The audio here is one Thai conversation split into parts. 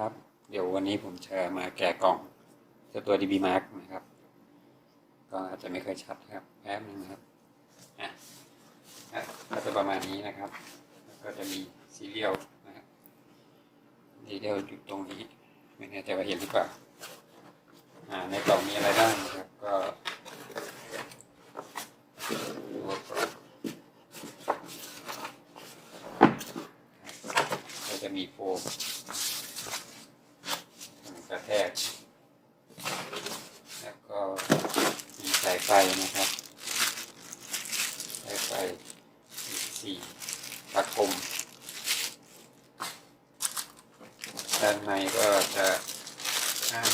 ครับ เดี๋ยววันนี้ผมจะมาแกะกล่องเจ้าตัว DB Mark นะครับ ก็อาจจะไม่เคยชัดครับแป๊บนึงนะครับอะก็จะประมาณนี้นะครับ ก็จะมีซีเรียลนะครับซีเรียลอยู่ตรงนี้ ไม่แน่ใจว่าเห็นหรือเปล่าอ่าในกล่องมีอะไรบ้างนะครับ ก็ตัวกล่องก็จะมีโฟม กระแทก แล้วก็มีสายไฟนะครับ สายไฟสี่ตะคม ด้านในก็จะอ้าง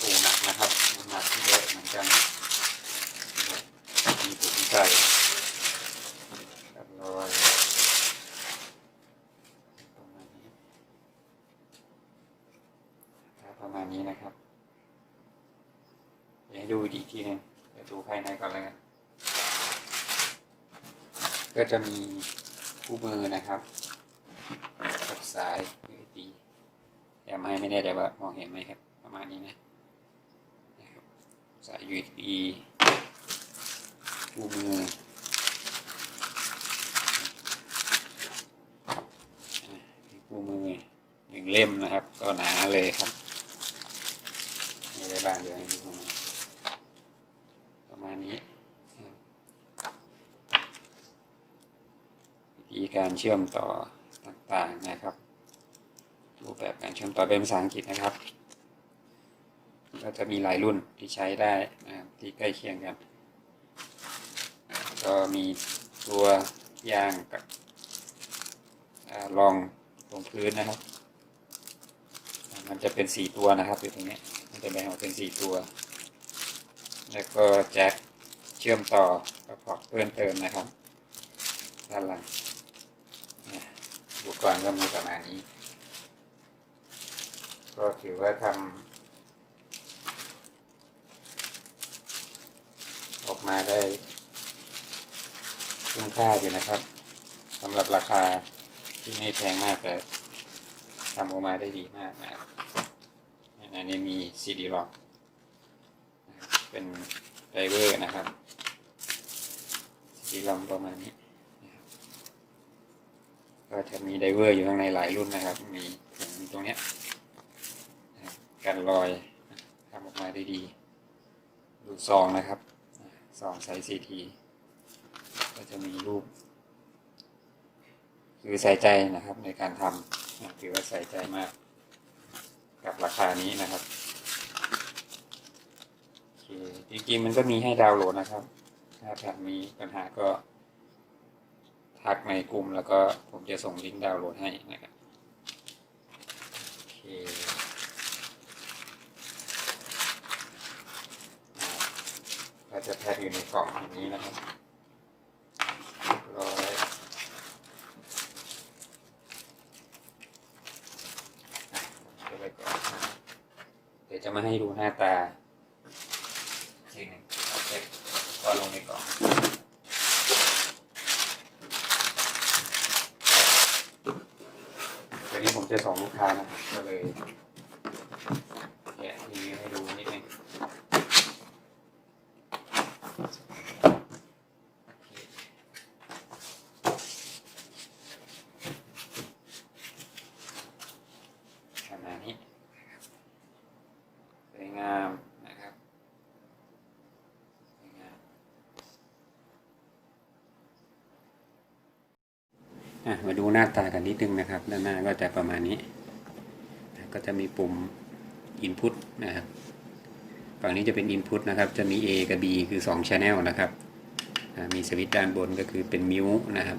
ปูหนักนะครับหนักที่เยอะเหมือนกัน มีถุงใส่เรียบร้อยประมาณนี้ ครับประมาณนี้นะครับ เดี๋ยวให้ดูอีกทีหนึงเดี๋ยวดูภายในก่อนเลยกันก็ จะมีคู่มือนะครับกับสาย USB แต่ไม่ไม่แน่ใจว่ามองเห็นไหมครับ ประมาณนี้นะนะครับสาย USB คู่มือคู่มือหนึ่งเล่มนะครับ ก็หนาเลยครับไมีอะไรบ้างเดี๋ยวให้ดูข้างประมาณนี้นะครับวิ ธีการเชื่อมต่อต่างๆนะครับ รูปแบบการเชื่อมต่อเป็นภาษาอังกฤษนะครับ ก็จะมีหลายรุ่นที่ใช้ได้นะครับที่ใกล้เคียงกัน ก็มีตัวยางกับอารองลงพื้นนะครับ มันจะเป็นสี่ตัวนะครับอยู่ตรงนี้ มันจะแบ่งออกเป็นสี่ตัว แล้วก็แจ็คเชื่อมต่อประกอบเพิ่มเติมนะครับ ด้านหลัง อุปกรณ์ก็มีประมาณนี้ ก็ถือว่าทำออกมาได้คุ้มค่าอยู่นะครับสำหรับราคาที่ไม่แพงมากแต่ทำออกมาได้ดีมากนะอันนี้มีซีดีล็อกเป็นไดเวอร์นะครับซีดีล็อกประมาณนี้ ก็จะมีไดเวอร์อยู่ข้างในหลายรุ่นนะครับ มีถุงตรงเนี้ยนะครับกันรอยทำออกมาได้ดีดูซองนะครับซองไซส์ซีทีก็จะมีรูป คือใส่ใจนะครับในการทำถือว่าใส่ใจมาก กับราคานี้นะครับจริงๆมันก็มีให้ดาวน์โหลดนะครับ ถ้าแผ่นมีปัญหาก็ ทักในกลุ่มแล้วก็ผมจะส่งลิงก์ดาวน์โหลดให้นะครับโอเคอ่าจะแพ็คอยู่ในกล่องอย่างนี้นะครับเรียบร้อยเดี๋ยวจะมาให้ดูหน้าตาอีกทีหนึ่งเอาเก็บก็ลงในกล่อง จะสองลูกค้านะก็เลยแกะทีนี้ให้ดูนิดนึงประมาณนี้นะครับสวยงามนะครับสวยงาม อะ มาดูหน้าตากันนิดนึงนะครับ ด้านหน้าก็จะประมาณนี้ ก็จะมีปุ่ม Input นะครับ ฝั่งนี้จะเป็น Input นะครับ จะมี A กับ B คือ 2 Channel นะครับ มีสวิตช์ด้านบนก็คือเป็นมิวนะครับ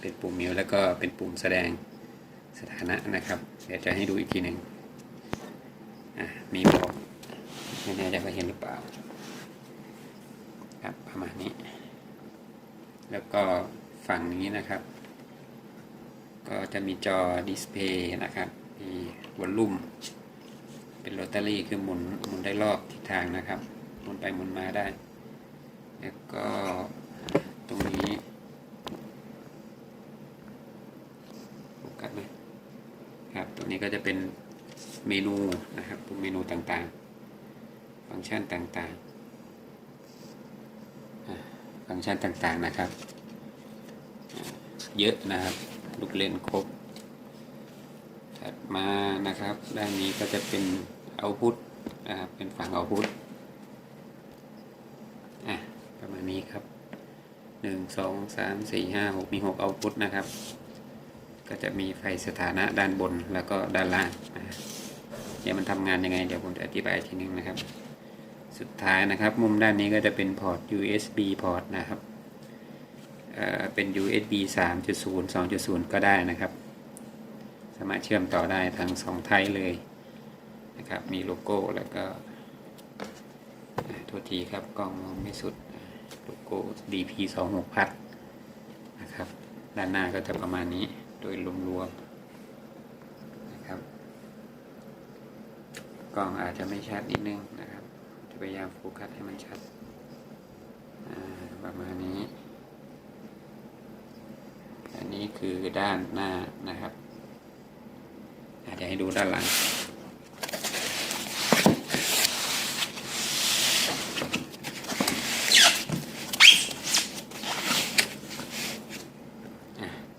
เป็นปุ่มมิวแล้วก็เป็นปุ่มแสดงสถานะนะครับ เดี๋ยวจะให้ดูอีกทีหนึ่งมีบอกไม่แน่ใจว่าเห็นหรือเปล่า ครับประมาณนี้ แล้วก็ฝั่งนี้นะครับ ก็จะมีจอดิสเพย์นะครับมีวอลลุ่ม เป็นโรตารี่คือหมุนหมุนได้รอบทิศทางนะครับหมุนไปหมุนมาได้ แล้วก็ตรงนี้โฟกัสไหมครับตรงนี้ก็จะเป็นเมนูนะครับพวกเมนูต่างๆ ฟังก์ชันต่างๆอ่าฟังก์ชันต่างๆนะครับ เยอะนะครับ ลูกเล่นครบ ถัดมานะครับ ด้านนี้ก็จะเป็นเอาพุทนะครับเป็นฝั่งเอาพุทอะประมาณนี้ครับหนึ่งสองสามสี่ห้าหกมีหกเอาพุทนะครับ ก็จะมีไฟสถานะด้านบนแล้วก็ด้านล่างเดี๋ยวมันทำงานยังไง เดี๋ยวผมจะอธิบายอีกทีนึงนะครับ สุดท้ายนะครับ มุมด้านนี้ก็จะเป็นพอร์ต USB พอร์ตนะครับ เป็น USB 3.0 2.0 ก็ได้นะครับ สามารถเชื่อมต่อได้ทั้งสองไทยเลยนะครับ มีโลโก้แล้วก็โทษทีครับกล้องมองไม่สุดโลโก้ DP 2 6พัดนะครับ ด้านหน้าก็จะประมาณนี้โดยรวมๆนะครับกล้องอาจจะไม่ชัดนิดนึงนะครับ จะพยายามโฟกัสให้มันชัดประมาณนี้ อันนี้คือด้านหน้านะครับอาจจะให้ดูด้านหลัง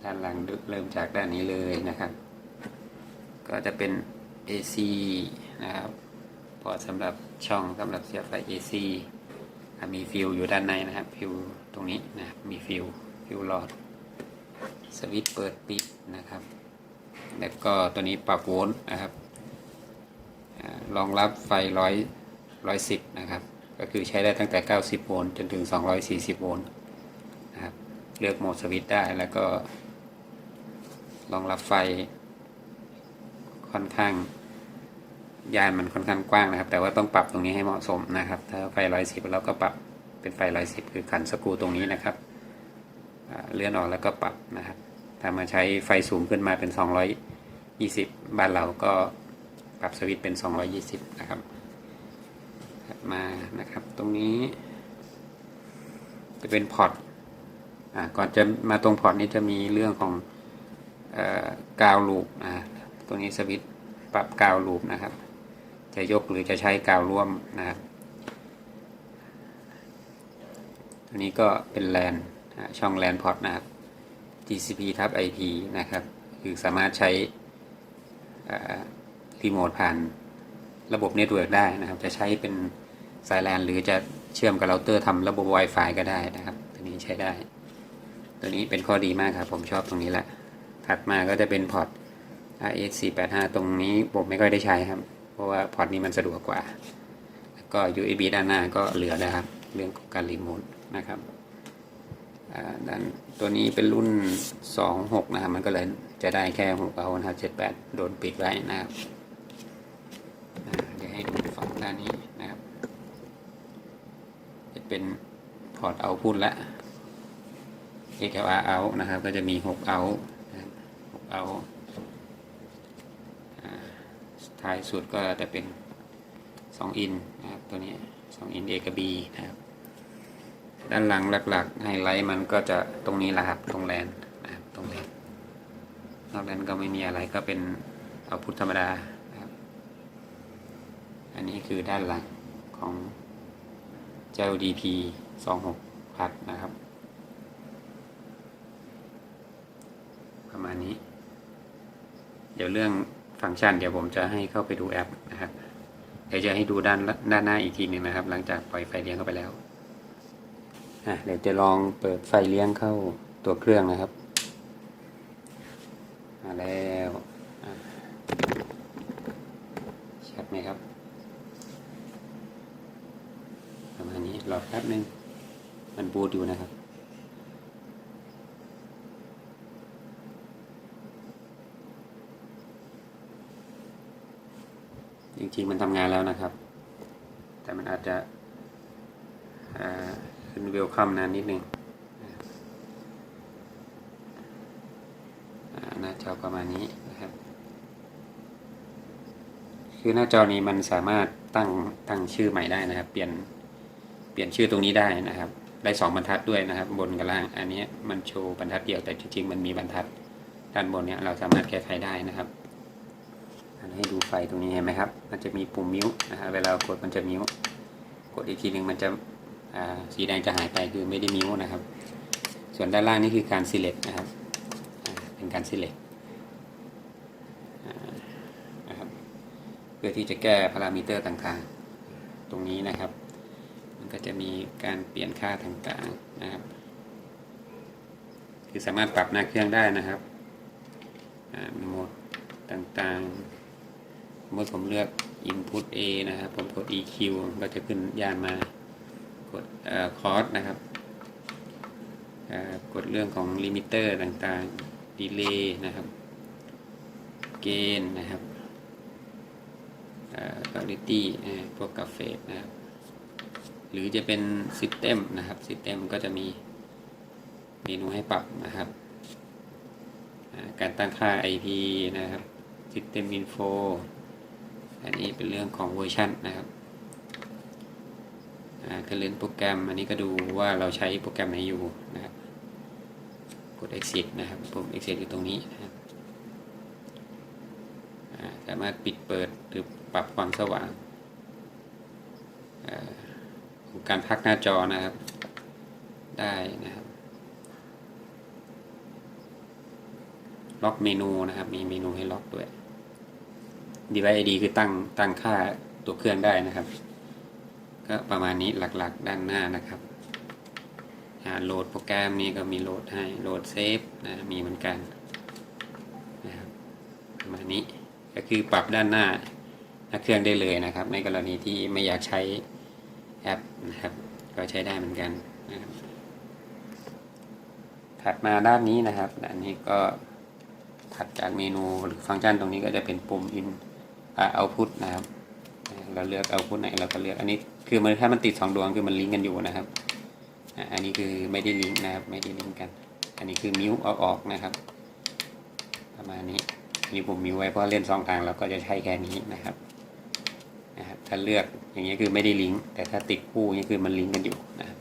ด้านหลังเริ่มจากด้านนี้เลยนะครับ ก็จะเป็น AC นะครับพอสำหรับช่องสำหรับเสียบไฟ AC อะมีฟิวอยู่ด้านในนะครับ ฟิวตรงนี้นะครับมีฟิวฟิวหลอด สวิตช์เปิดปิดนะครับ แล้วก็ตัวนี้ปรับโวลต์นะครับรองรับไฟร้อยร้อยสิบนะครับ ก็คือใช้ได้ตั้งแต่ 90 โวลต์จนถึง 240 โวลต์นะครับ เลือกโหมดสวิตช์ได้แล้วก็รองรับไฟค่อนข้างยานมันค่อนข้างกว้างนะครับ แต่ว่าต้องปรับตรงนี้ให้เหมาะสมนะครับ ถ้าไฟ110เราก็ปรับเป็นไฟ110คือขันสกรูตรงนี้นะครับ เลื่อนออกแล้วก็ปรับนะครับ ถ้ามาใช้ไฟสูงขึ้นมาเป็น 220 บ้านเราก็ปรับสวิตช์เป็น 220 นะครับมานะครับ ตรงนี้ จะเป็นพอร์ตก่อนจะมาตรงพอร์ตนี้จะมีเรื่องของอกาวลูปอ่าตัวนี้สวิตช์ปรับกาวลูปนะครับ จะยกหรือจะใช้กาวร่วมนะครับตัวนี้ก็เป็นแลน ช่องแลนพอร์ตนะครับ TCP ทับ IP นะครับ คือสามารถใช้รีโมทผ่านระบบเน็ตเวิร์กได้นะครับ จะใช้เป็นสายแลนหรือจะเชื่อมกับเราเตอร์ทำระบบ Wi-Fi ก็ได้นะครับ ตัวนี้ใช้ได้ ตัวนี้เป็นข้อดีมากครับ ผมชอบตรงนี้แหละ ถัดมาก็จะเป็นพอร์ต RX 485 ตรงนี้ผมไม่ค่อยได้ใช้ครับ เพราะว่าพอร์ตนี้มันสะดวกกว่า แล้วก็ USB ด้านหน้าก็เหลือนะครับ เรื่องของการรีโมทนะครับ ด้านตัวนี้เป็นรุ่น 26 นะครับ มันก็เลยจะได้แค่6เอานะครับ 78 โดนปิดไว้นะครับอ่าเดี๋ยวให้ดูฝั่งด้านนี้นะครับ จะเป็นพอร์ตเอาพุทละ XLR out นะครับ ก็จะมี 6 out 6 out อ่าท้ายสุดก็จะเป็น 2 in นะครับ ตัวนี้ 2 in A กับ B นะครับ ด้านหลังหลักๆไฮไลท์มันก็จะตรงนี้แหละครับ ตรงแลนนะครับตรงแลนนอกนั้นก็ไม่มีอะไรก็เป็นเอาพุทธรรมดาครับอันนี้คือด้านหลังของเจ้า DP 26พัดนะครับ ประมาณนี้ เดี๋ยวเรื่องฟังก์ชัน เดี๋ยวผมจะให้เข้าไปดูแอปนะครับเดี๋ยวจะให้ดูด้านด้านหน้าอีกทีหนึ่งนะครับ หลังจากปล่อยไฟเลี้ยงเข้าไปแล้ว เดี๋ยวจะลองเปิดไฟเลี้ยงเข้าตัวเครื่องนะครับมาแล้วชัดไหมครับ ประมาณนี้รอแป๊บนึง มันบูตอยู่นะครับจริงๆมันทำงานแล้วนะครับ แต่มันอาจจะ เวลคัมนานนิดนึงหน้าจอประมาณนี้นะครับ คือหน้าจอนี้มันสามารถตั้งตั้งชื่อใหม่ได้นะครับ เปลี่ยนเปลี่ยนชื่อตรงนี้ได้นะครับ ได้สองบรรทัดด้วยนะครับ บนกับล่าง อันนี้มันโชว์บรรทัดเดียวแต่จริงๆมันมีบรรทัดด้านบนเนี้ยเราสามารถแก้ไขได้นะครับให้ดูไฟตรงนี้เห็นไหมครับ มันจะมีปุ่มมิวนะฮะเวลากดมันจะมิวกดอีกทีหนึ่งมันจะ สีแดงจะหายไปคือไม่ได้มิวนะครับ ส่วนด้านล่างนี่คือการ select นะครับเป็นการ select นะครับเพื่อที่จะแก้พารามิเตอร์ต่างๆ ตรงนี้นะครับ มันก็จะมีการเปลี่ยนค่าต่างๆนะครับ คือสามารถปรับหน้าเครื่องได้นะครับโหมดต่างๆสมมติผมเลือก input A นะครับ ผมกด EQ ก็จะขึ้นย่านมา กดคอร์สนะครับ กดเรื่องของลิมิเตอร์ต่างๆ delay นะครับ เกณฑ์นะครับ quality อ่าพวกกาเฟสนะครับหรือจะเป็น System นะครับ System ก็จะมีเมนูให้ปรับนะครับ การตั้งค่า IP นะครับ System Info อันนี้เป็นเรื่องของเวอร์ชันนะครับ อ่าการเล่นโปรแกรมอันนี้ก็ดูว่าเราใช้โปรแกรมไหนอยู่นะครับ กด exit นะครับผม exit อยู่ตรงนี้นะครับสามารถปิดเปิดหรือปรับความสว่างของการพักหน้าจอนะครับ ได้นะครับ ล็อกเมนูนะครับ มีเมนูให้ล็อกด้วย device ID คือตั้งตั้งค่าตัวเครื่องได้นะครับ ก็ประมาณนี้หลักๆ ด้านหน้านะครับอ่าโหลดโปรแกรมนี้ก็มีโหลดให้โหลดเซฟนะมีเหมือนกันนะครับประมาณนี้ก็คือปรับด้านหน้าหน้าเครื่องได้เลยนะครับ ในกรณีที่ไม่อยากใช้แอปนะครับ ก็ใช้ได้เหมือนกันนะครับถัดมาด้านนี้นะครับด้านนี้ก็ถัดจากเมนูหรือฟังก์ชันตรงนี้ก็จะเป็นปุ่มอ่า output นะครับ เราเลือก output ไหนเราก็เลือกอันนี้ คือมันถ้ามันติดสองดวงคือมันลิงก์กันอยู่นะครับอันนี้คือไม่ได้ลิงก์นะครับ ไม่ได้ลิงก์กัน อันนี้คือมิวเอาออกนะครับ ประมาณนี้นี่ผมมีไว้เพราะเล่นสองทางเราก็จะใช้แค่นี้นะครับนะครับ ถ้าเลือกอย่างนี้คือไม่ได้ลิงก์แต่ถ้าติดคู่นี่คือมันลิงก์กันอยู่นะครับ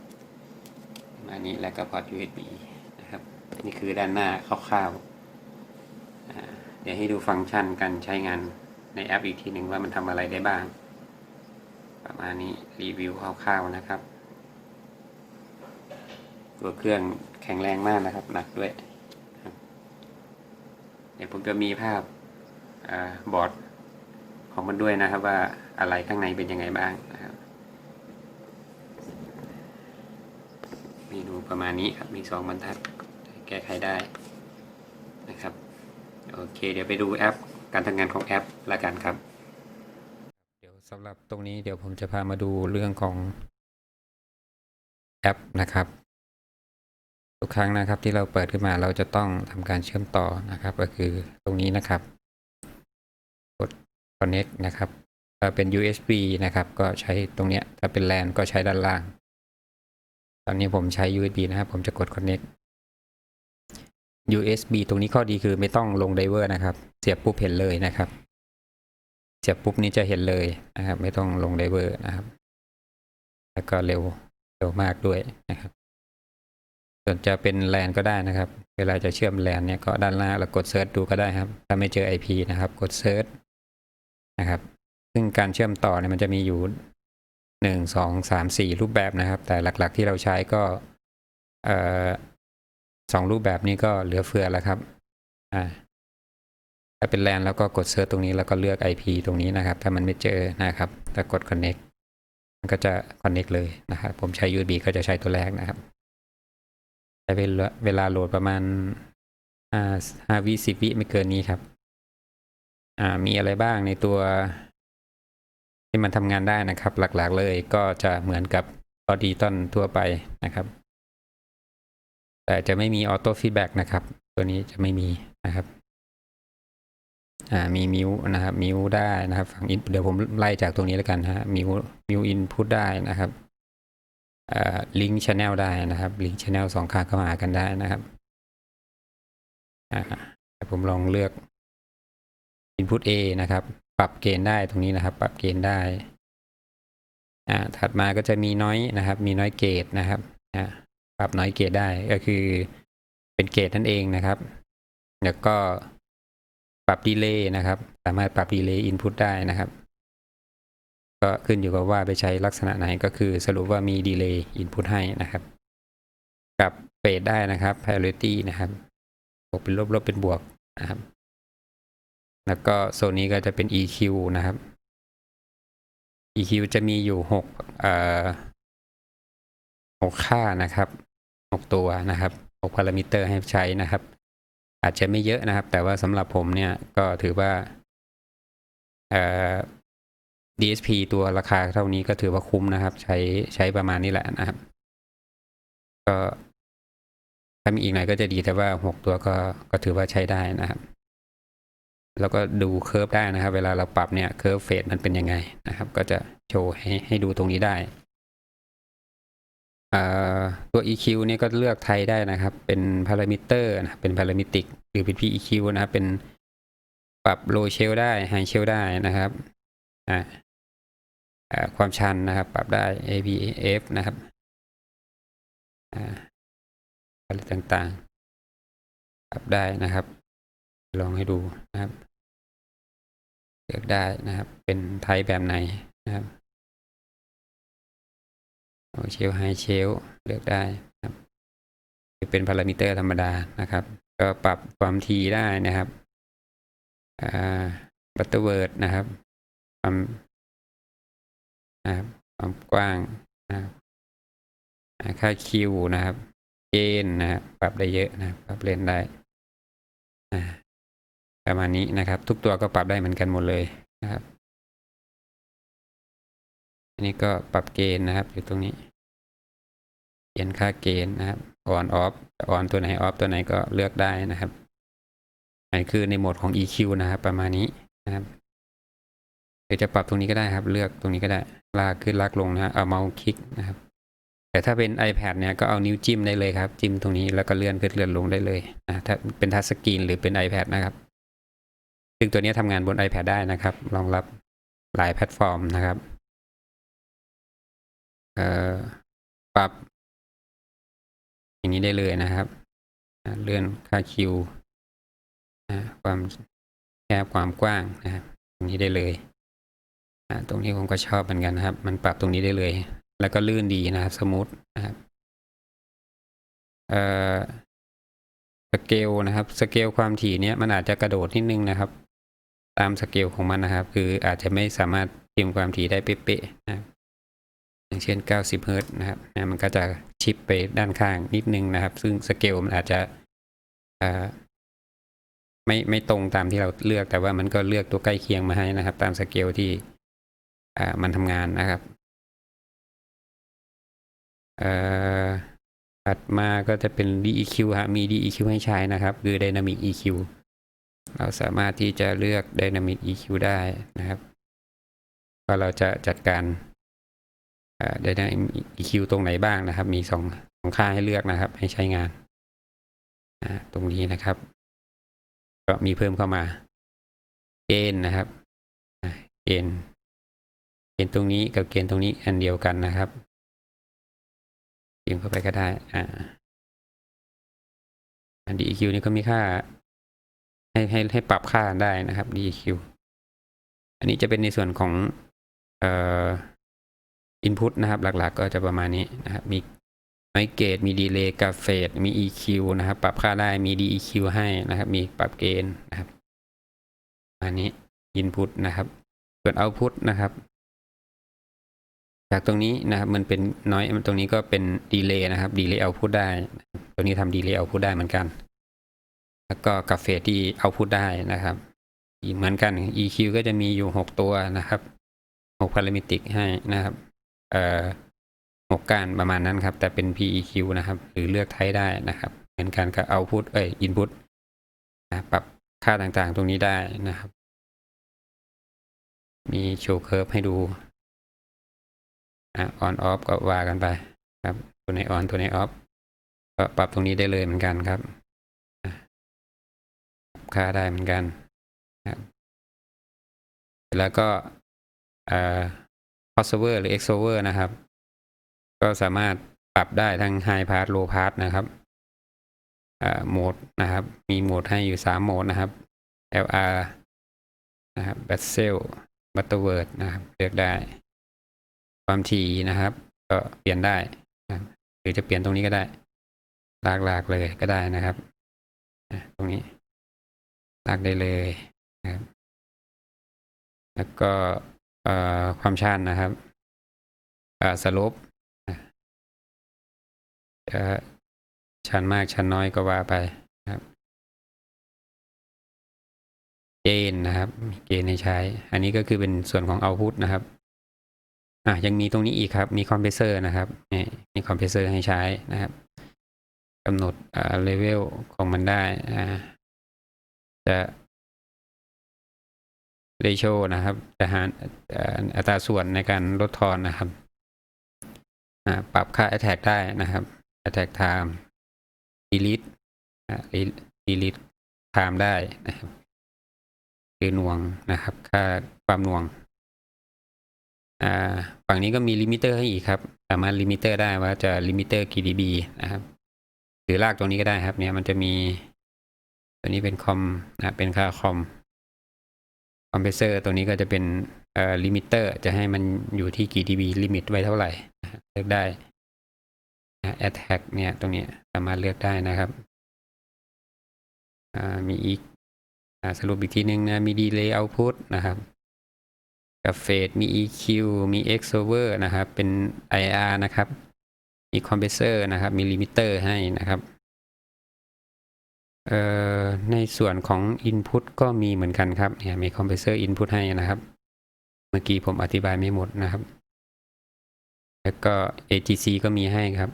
ประมาณนี้แล้วก็พอร์ต USB นะครับ นี่คือด้านหน้าคร่าวๆเดี๋ยวให้ดูฟังก์ชันการใช้งานในแอปอีกทีหนึ่งว่ามันทำอะไรได้บ้าง ประมาณนี้รีวิวคร่าวๆนะครับ ตัวเครื่องแข็งแรงมากนะครับ หนักด้วย เดี๋ยวผมจะมีภาพอบอร์ดของมันด้วยนะครับ ว่าอะไรข้างในเป็นยังไงบ้างนะครับเมนูประมาณนี้ครับมีสองบรรทัดแก้ไขได้นะครับ โอเค เดี๋ยวไปดูแอป การทำงานของแอปละกันครับ สำหรับตรงนี้เดี๋ยวผมจะพามาดูเรื่องของแอปนะครับ ทุกครั้งนะครับที่เราเปิดขึ้นมาเราจะต้องทำการเชื่อมต่อนะครับ ก็คือตรงนี้นะครับ กด connect นะครับถ้าเป็น USB นะครับ ก็ใช้ตรงเนี้ยถ้าเป็น LAN ก็ใช้ด้านล่าง ตอนนี้ผมใช้ USB นะครับผมจะกด connect USB ตรงนี้ข้อดีคือไม่ต้องลงไดเวอร์นะครับ เสียบปุ๊บเห็นเลยนะครับ เสียบปุ๊บนี้จะเห็นเลยนะครับ ไม่ต้องลงไดเวอร์นะครับ แล้วก็เร็วเร็วมากด้วยนะครับ ส่วนจะเป็นแลนก็ได้นะครับ เวลาจะเชื่อมแลนเนี่ยก็ด้านล่างเรากดเซิร์ชดูก็ได้ครับ ถ้าไม่เจอ IP นะครับ กดเซิร์ชนะครับ ซึ่งการเชื่อมต่อเนี่ยมันจะมีอยู่หนึ่งสองสามสี่รูปแบบนะครับ แต่หลักๆที่เราใช้ก็สองรูปแบบนี้ก็เหลือเฟือแล้วครับ อ่า ถ้าเป็นแลนแล้วก็กดเซิร์ชตรงนี้แล้วก็เลือก IP ตรงนี้นะครับ ถ้ามันไม่เจอนะครับแต่กด connect มันก็จะ connect เลยนะครับ ผมใช้ USB ก็จะใช้ตัวแรกนะครับ ใช้เวลาโหลดประมาณอ่าห้าวิสิบวิไม่เกินนี้ครับอ่ามีอะไรบ้างในตัว ที่มันทำงานได้นะครับ หลักๆเลยก็จะเหมือนกับออดีตอนทั่วไปนะครับ แต่จะไม่มีออโต้ฟีดแบ็กนะครับ ตัวนี้จะไม่มีนะครับ มีมิวนะครับมิวได้นะครับฝั่งอินเดี๋ยวผมไล่จากตรงนี้แล้วกันนะฮะมิวมิวอินพุตได้นะครับลิงก์ชแนลได้นะครับลิงก์ชแนลสองข้างเข้าหากันได้นะครับผมลองเลือก Input A นะครับ ปรับเกณฑ์ได้ตรงนี้นะครับ ปรับเกณฑ์ได้ถัดมาก็จะมีน้อยนะครับ มีน้อยเกตนะครับปรับน้อยเกตได้ก็คือเป็นเกตนั่นเองนะครับ แล้วก็ ปรับดีเลย์นะครับ สามารถปรับดีเลย์อินพุตได้นะครับ ก็ขึ้นอยู่กับว่าไปใช้ลักษณะไหนก็คือสรุปว่ามีดีเลย์อินพุตให้นะครับปรับเฟดได้นะครับ parity นะครับบวกเป็นลบลบเป็นบวกนะครับ แล้วก็โซนนี้ก็จะเป็น EQ นะครับ EQ จะมีอยู่หกเอ่อหกค่านะครับหกตัวนะครับหกพารามิเตอร์ให้ใช้นะครับ อาจจะไม่เยอะนะครับ แต่ว่าสำหรับผมเนี่ยก็ถือว่าเอ่อ DSP ตัวราคาเท่านี้ก็ถือว่าคุ้มนะครับ ใช้ใช้ประมาณนี้แหละนะครับ ก็ถ้ามีอีกหน่อยก็จะดีแต่ว่าหกตัวก็ก็ถือว่าใช้ได้นะครับ แล้วก็ดูเคอร์ฟได้นะครับ เวลาเราปรับเนี่ยเคอร์ฟเฟสมันเป็นยังไงนะครับ ก็จะโชว์ให้ให้ดูตรงนี้ได้ ตัว EQ เนี่ยก็เลือกไทยได้นะครับ เป็นพารามิเตอร์นะเป็นพารามิติกหรือเป็น PEQ นะครับ เป็นปรับโลเชลได้ไฮเชลได้นะครับความชันนะครับ ปรับได้ ABF นะครับอะไรต่างๆ ปรับได้นะครับ ลองให้ดูนะครับ เลือกได้นะครับ เป็นไทยแบบไหนนะครับ โอเชลไฮเชลเลือกได้ครับเป็นพารามิเตอร์ธรรมดานะครับ ก็ปรับความทีได้นะครับบัตเตอร์เวิร์ดนะครับ ความนะครับความกว้างนะครับอ่าค่าคิวนะครับเกณฑ์นะครับปรับได้เยอะนะครับปรับเลนได้ประมาณนี้นะครับ ทุกตัวก็ปรับได้เหมือนกันหมดเลยนะครับอันนี้ก็ปรับเกณฑ์นะครับอยู่ตรงนี้ เกณฑ์ค่าเกณฑ์นะครับออนออฟออนตัวไหนออฟตัวไหนก็เลือกได้นะครับอันคือในโหมดของ EQ นะครับ ประมาณนี้นะครับหรือจะปรับตรงนี้ก็ได้ครับ เลือกตรงนี้ก็ได้ลากขึ้นลากลงนะฮะเอาเมาส์คลิกนะครับ แต่ถ้าเป็น iPad เนี่ยก็เอานิ้วจิ้มได้เลยครับ จิ้มตรงนี้แล้วก็เลื่อนขึ้นเลื่อนลงได้เลยนะถ้าเป็นทัชสกรีนหรือเป็น iPad นะครับ ซึ่งตัวนี้ทำงานบน iPad ได้นะครับรองรับหลายแพลตฟอร์มนะครับ เอ่อปรับ อย่างนี้ได้เลยนะครับ เลื่อนค่าคิวความแคบความกว้างนะครับตรงนี้ได้เลยตรงนี้ผมก็ชอบเหมือนกันนะครับ มันปรับตรงนี้ได้เลย แล้วก็ลื่นดีนะครับ สมูทนะครับสเกลนะครับสเกลความถี่เนี้ยมันอาจจะกระโดดนิดนึงนะครับ ตามสเกลของมันนะครับ คืออาจจะไม่สามารถพิมพ์ความถี่ได้เป๊ะๆนะครับ อย่างเช่น 90 เฮิรต์นะครับนะมันก็จะชิปไปด้านข้างนิดนึงนะครับ ซึ่งสเกลมันอาจจะไม่ไม่ตรงตามที่เราเลือกแต่ว่ามันก็เลือกตัวใกล้เคียงมาให้นะครับ ตามสเกลที่มันทำงานนะครับอ่อถัดมาก็จะเป็น DEQ ฮะมี DEQ ให้ใช้นะครับ คือ Dynamic EQ เราสามารถที่จะเลือก Dynamic EQ ได้นะครับว่าเราจะจัดการ อ่า Dynamic EQ ตรงไหนบ้างนะครับ มีสองสองค่าให้เลือกนะครับ ให้ใช้งานอ่าตรงนี้นะครับ ก็มีเพิ่มเข้ามาเกณฑ์นะครับเกณฑ์เกณฑ์ตรงนี้กับเกณฑ์ตรงนี้อันเดียวกันนะครับพิมเข้าไปก็ได้อ่าอัน EQ นี่ก็มีค่า ให้ให้ให้ปรับค่าได้นะครับ DEQ อันนี้จะเป็นในส่วนของเอ่อ input นะครับ หลักๆ ก็จะประมาณนี้นะครับ มีไมเกตมีดีเลย์กับเฟดมี EQ นะครับ ปรับค่าได้มี DEQ ให้นะครับ มีปรับเกณฑ์นะครับอันนี้ input นะครับ ส่วน output นะครับ จากตรงนี้นะครับมันเป็นน้อยตรงนี้ก็เป็นดีเลย์นะครับดีเลย์เอาพุตได้นะครับตัวนี้ทำดีเลย์เอาพุตได้เหมือนกัน แล้วก็กับเฟสที่เอาพุตได้นะครับอีกเหมือนกัน EQ ก็จะมีอยู่หกตัวนะครับหกพารามิติกให้นะครับ เอ่อหกการประมาณนั้นครับ แต่เป็น PEQ นะครับ หรือเลือกไทยได้นะครับ เหมือนกันกับ output เอ้ย input นะปรับค่าต่างๆตรงนี้ได้นะครับ มีโชว์เคอร์ฟให้ดูอะ on off ก็ว่ากันไปครับ ตัวไหน on ตัวไหน off ก็ปรับตรงนี้ได้เลยเหมือนกันครับปรับค่าได้เหมือนกันนะครับแล้วก็เอ่อ crossover หรือ exover นะครับ ก็สามารถปรับได้ทั้ง high pass low pass นะครับโหมดนะครับ มีโหมดให้อยู่สามโหมดนะครับ LR นะครับ b a s e l Butterworth นะครับ เลือกได้ ความถี่นะครับ ก็เปลี่ยนได้นะรหรือจะเปลี่ยนตรงนี้ก็ได้ ลากลากเลยก็ได้นะครับอะตรงนี้ ลากได้เลยนะครับ แล้วก็ ความชันนะครับสลบจะชันมากชันน้อยก็ว่าไปนะครับ เกณฑ์นะครับ เกณฑ์ให้ใช้ อันนี้ก็คือเป็นส่วนของเอาพุตนะครับอะยังมีตรงนี้อีกครับ มีคอมเพรสเซอร์นะครับนี่มีคอมเพรสเซอร์ให้ใช้นะครับกำหนดเลเวลของมันได้จะ เรโชนะครับจะหารอัตราส่วนในการลดทอนนะครับปรับค่า attack ได้นะครับ attack time delete อ่า delete time ได้นะครับคือหน่วงนะครับ ค่าความหน่วงฝั่งนี้ก็มีลิมิเตอร์ให้อีกครับ สามารถลิมิเตอร์ได้ว่าจะลิมิเตอร์กี่ dB นะครับ หรือลากตรงนี้ก็ได้ครับ เนี่ยมันจะมี ตัวนี้เป็นคอมนะเป็นค่าคอม คอมเพรสเซอร์ตัวนี้ก็จะเป็นเอ่อลิมิเตอร์จะให้มันอยู่ที่กี่ dB ลิมิตไว้เท่าไหร่เลือกได้นะ attack เนี่ยตรงนี้สามารถเลือกได้นะครับมีอีกอสรุปอีกทีนึงนะ มี delay output นะครับ กับเฟดมี EQ มี X over นะครับ เป็น IR นะครับ มี compressor นะครับ มี limiter ให้นะครับ ในส่วนของ input ก็มีเหมือนกันครับเนี่ยมี compressor input ให้นะครับ เมื่อกี้ผมอธิบายไม่หมดนะครับ แล้วก็ ATC ก็มีให้ครับ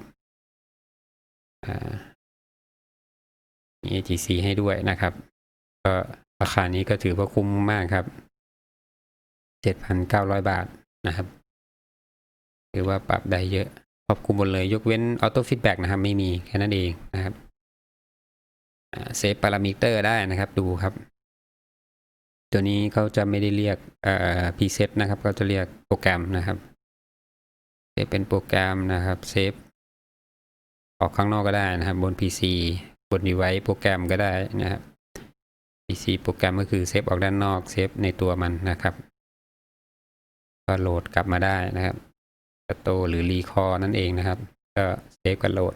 อ่ามี ATC ให้ด้วยนะครับ ก็ราคานี้ก็ถือว่าคุ้มมากครับเจ็ดพันเก้าร้อยบาทนะครับถือว่าปรับได้เยอะครอบคลุมหมดเลยยกเว้นออโต้ฟีดแบ็กนะครับ ไม่มีแค่นั้นเองนะครับ เซฟพารามิเตอร์ได้นะครับดูครับ ตัวนี้เขาจะไม่ได้เรียกอ่อพรีเซตนะครับเขาจะเรียกโปรแกรมนะครับเซฟเป็นโปรแกรมนะครับเซฟออกข้างนอกก็ได้นะครับ บน PC บน device โปรแกรมก็ได้นะครับ PC โปรแกรมก็คือเซฟออกด้านนอกเซฟในตัวมันนะครับก็โหลดกลับมาได้นะครับสโตหรือรีคอนั่นเองนะครับ ก็เซฟกับโหลด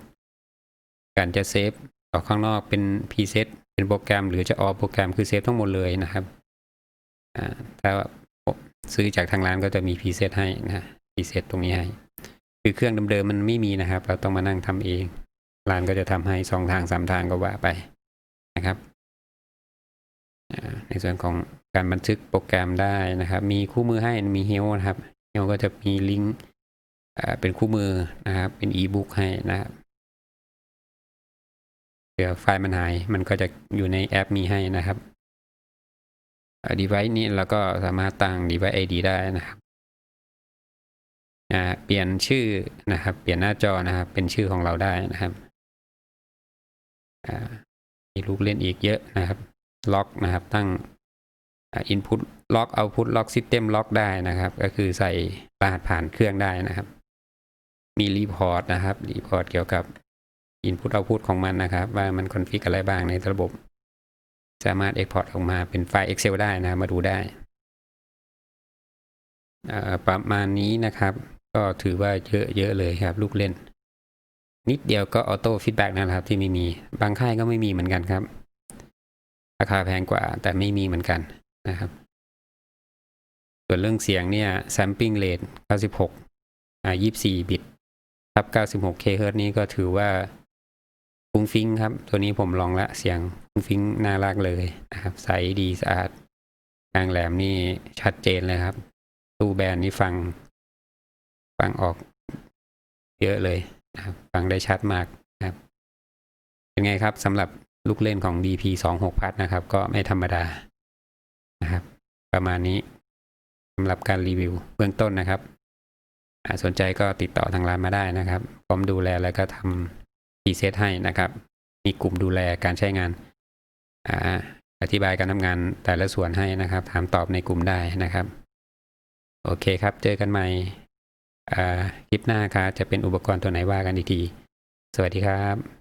การจะเซฟ ออกข้างนอกเป็นพรีเซตเป็นโปรแกรม หรือจะออกโปรแกรมคือเซฟทั้งหมดเลยนะครับอ่าถ้าซื้อจากทางร้านก็จะมีพรีเซตให้นะพรีเซตตรงนี้ให้ คือเครื่องเดิมๆมันไม่มีนะครับ เราต้องมานั่งทำเอง ร้านก็จะทำให้สองทางสามทางก็ว่าไปนะครับในส่วนของการบันทึกโปรแกรมได้นะครับ มีคู่มือให้มีเฮลนะครับเฮลก็จะมีลิงก์เป็นคู่มือนะครับ เป็นอีบุ๊กให้นะครับ เผื่อไฟล์มันหาย มันก็จะอยู่ในแอปมีให้นะครับดีไว c e นี้เราก็สามารถตั้ง device ID ได้นะครับเปลี่ยนชื่อนะครับ เปลี่ยนหน้าจอนะครับ เป็นชื่อของเราได้นะครับมีลูกเล่นอีกเยอะนะครับล็อกนะครับ ตั้ง input ล็อก output ล็อก system ล็อกได้นะครับ ก็คือใส่รหัสผ่านเครื่องได้นะครับ มีรีพอร์ตนะครับรีพอร์ตเกี่ยวกับ input output ของมันนะครับ ว่ามันคอนฟิกอะไรบ้างในระบบ สามารถ export ออกมาเป็นไฟล์ Excel ได้นะมาดูได้ ประมาณนี้นะครับ ก็ถือว่าเยอะเยอะเลยครับ ลูกเล่น นิดเดียวก็ออโต้ฟีดแบ็กนะครับที่ไม่มี บางค่ายก็ไม่มีเหมือนกันครับ ราคาแพงกว่าแต่ไม่มีเหมือนกันนะครับส่วนเรื่องเสียงเนี่ย sampling rate 96 อ่า 24 บิต ครับ 96 kHz นี้ก็ถือว่า ฟุ้งฟิ้งครับ ตัวนี้ผมลองละเสียงฟุ้งฟิ้งน่ารักเลยนะครับ ใสดีสะอาดกลางแหลมนี่ชัดเจนเลยครับ ตู้แบรนด์นี่ฟัง ฟังออกเยอะเลยนะครับ ฟังได้ชัดมากนะครับ เป็นไงครับสำหรับลูกเล่นของ DP 2 6พัดนะครับ ก็ไม่ธรรมดานะครับ ประมาณนี้สำหรับการรีวิวเบื้องต้นนะครับสนใจก็ติดต่อทางร้านมาได้นะครับ พร้อมดูแลแล้วก็ทำ รีเซตให้นะครับ มีกลุ่มดูแลการใช้งานออธิบายการทำงานแต่ละส่วนให้นะครับ ถามตอบในกลุ่มได้นะครับ โอเคครับ เจอกันใหม่คลิปหน้าครับจะเป็นอุปกรณ์ตัวไหนว่ากันอีกที สวัสดีครับ